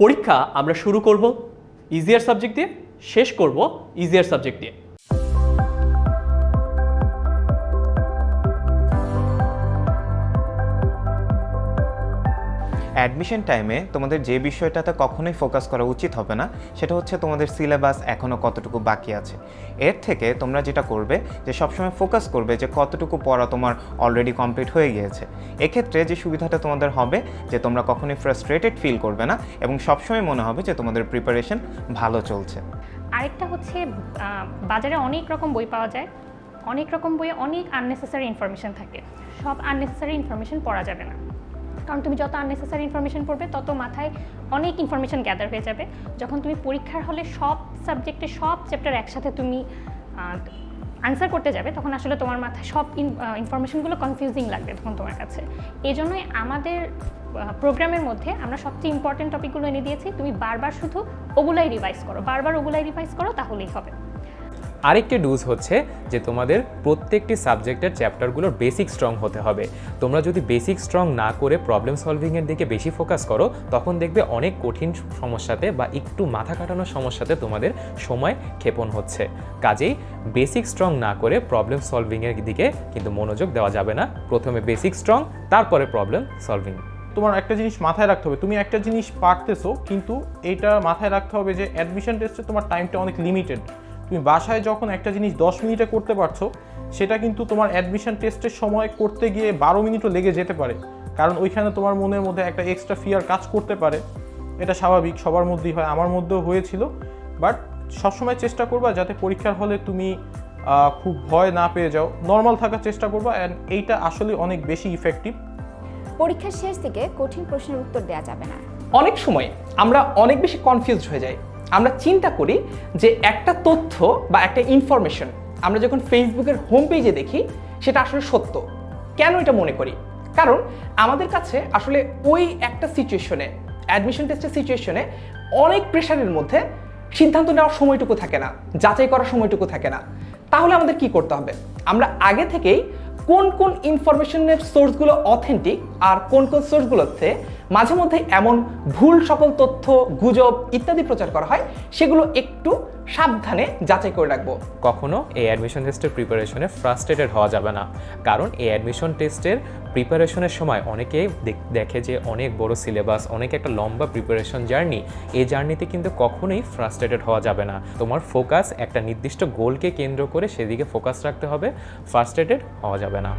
পরীক্ষা আমরা শুরু করব ইজিয়ার সাবজেক্ট দিয়ে শেষ করব ইজিয়ার সাবজেক্ট দিয়ে। অ্যাডমিশন টাইমে তোমাদের যে বিষয়টাতে কখনোই ফোকাস করা উচিত হবে না, সেটা হচ্ছে তোমাদের সিলেবাস এখনও কতটুকু বাকি আছে। এর থেকে তোমরা যেটা করবে যে সবসময় ফোকাস করবে যে কতটুকু পড়া তোমার অলরেডি কমপ্লিট হয়ে গিয়েছে। এক্ষেত্রে যে সুবিধাটা তোমাদের হবে যে তোমরা কখনোই ফ্রাস্ট্রেটেড ফিল করবে না এবং সবসময় মনে হবে যে তোমাদের প্রিপারেশন ভালো চলছে। আরেকটা হচ্ছে বাজারে অনেক রকম বই পাওয়া যায়, অনেক রকম বইয়ে অনেক আননেসেসারি ইনফরমেশন থাকে। সব আননেসেসারি ইনফরমেশন পড়া যাবে না। কারণ তুমি যত আননেসেসারি ইনফরমেশন পড়বে, তত মাথায় অনেক ইনফরমেশন গ্যাদার হয়ে যাবে। যখন তুমি পরীক্ষার হলে সব সাবজেক্টে সব চ্যাপ্টার একসাথে তুমি আনসার করতে যাবে, তখন আসলে তোমার মাথায় সব ইনফরমেশনগুলো কনফিউজিং লাগবে তখন তোমার কাছে। এই জন্যই আমাদের প্রোগ্রামের মধ্যে আমরা সবচেয়ে ইম্পর্টেন্ট টপিকগুলো এনে দিয়েছি, তুমি বারবার শুধু ওগুলাই রিভাইজ করো, বারবার ওগুলাই রিভাইজ করো, তাহলেই হবে। আরেকটি ডুজ হচ্ছে যে তোমাদের প্রত্যেকটি সাবজেক্টের চ্যাপ্টারগুলোর বেসিক স্ট্রং হতে হবে। তোমরা যদি বেসিক স্ট্রং না করে প্রবলেম সলভিংয়ের দিকে বেশি ফোকাস করো, তখন দেখবে অনেক কঠিন সমস্যাতে বা একটু মাথা কাটানোর সমস্যাতে তোমাদের সময় ক্ষেপণ হচ্ছে। কাজেই বেসিক স্ট্রং না করে প্রবলেম সলভিংয়ের দিকে কিন্তু মনোযোগ দেওয়া যাবে না। প্রথমে বেসিক স্ট্রং তারপরে প্রবলেম সলভিং তোমার একটা জিনিস মাথায় রাখতে হবে। তুমি একটা জিনিস পারতেছো, কিন্তু এটা মাথায় রাখতে হবে যে অ্যাডমিশন টেস্টে তোমার টাইমটা অনেক লিমিটেড তুমি বাসায় যখন একটা জিনিস দশ মিনিটে করতে পারছ সেটা কিন্তু তোমার অ্যাডমিশন টেস্টের সময় করতে গিয়ে বারো মিনিটও লেগে যেতে পারে। কারণ ওইখানে তোমার মনের মধ্যে একটা এক্সট্রা ফিয়ার কাজ করতে পারে। এটা স্বাভাবিক সবার মধ্যেই হয় আমার মধ্যেও হয়েছিল। বাট সবসময় চেষ্টা করবা যাতে পরীক্ষার হলে তুমি খুব ভয় না পেয়ে যাও। নর্মাল থাকার চেষ্টা করবা অ্যান্ড এইটা আসলে অনেক বেশি ইফেক্টিভ পরীক্ষার শেষ দিকে কঠিন প্রশ্নের উত্তর দেওয়া যাবে না। অনেক সময় আমরা অনেক বেশি কনফিউজড হয়ে যাই। আমরা চিন্তা করি যে একটা তথ্য বা একটা ইনফরমেশন আমরা যখন ফেসবুকের হোম পেজে দেখি, সেটা আসলে সত্য। কেন এটা মনে করি? কারণ আমাদের কাছে আসলে ওই একটা সিচুয়েশনে অ্যাডমিশন টেস্টের সিচুয়েশনে অনেক প্রেশারের মধ্যে সিদ্ধান্ত নেওয়ার সময়টুকু থাকে না, যাচাই করার সময়টুকু থাকে না। তাহলে আমাদের কি করতে হবে? আমরা আগে থেকেই কোন কোন ইনফরমেশনের সোর্সগুলো অথেন্টিক আর কোন কোন সোর্সগুলোতে মাঝে মধ্যে এমন ভুল সকল তথ্য, গুজব ইত্যাদি প্রচার করা হয়, সেগুলো একটু সাবধানে যাচাই করে রাখব। কখনো এই অ্যাডমিশন টেস্টের প্রিপারেশনে ফ্রাস্ট্রেটেড হওয়া যাবে না। কারণ এই অ্যাডমিশন টেস্টের প্রিপারেশনের সময় অনেকেই দেখ- যে অনেক বড় সিলেবাস অনেক একটা লম্বা প্রিপারেশন জার্নি এই জার্নিতে কিন্তু কখনোই ফ্রাস্ট্রেটেড হওয়া যাবে না। তোমার ফোকাস একটা নির্দিষ্ট গোলকে কেন্দ্র করে সেদিকে ফোকাস রাখতে হবে ফ্রাস্ট্রেটেড হওয়া যাবে না।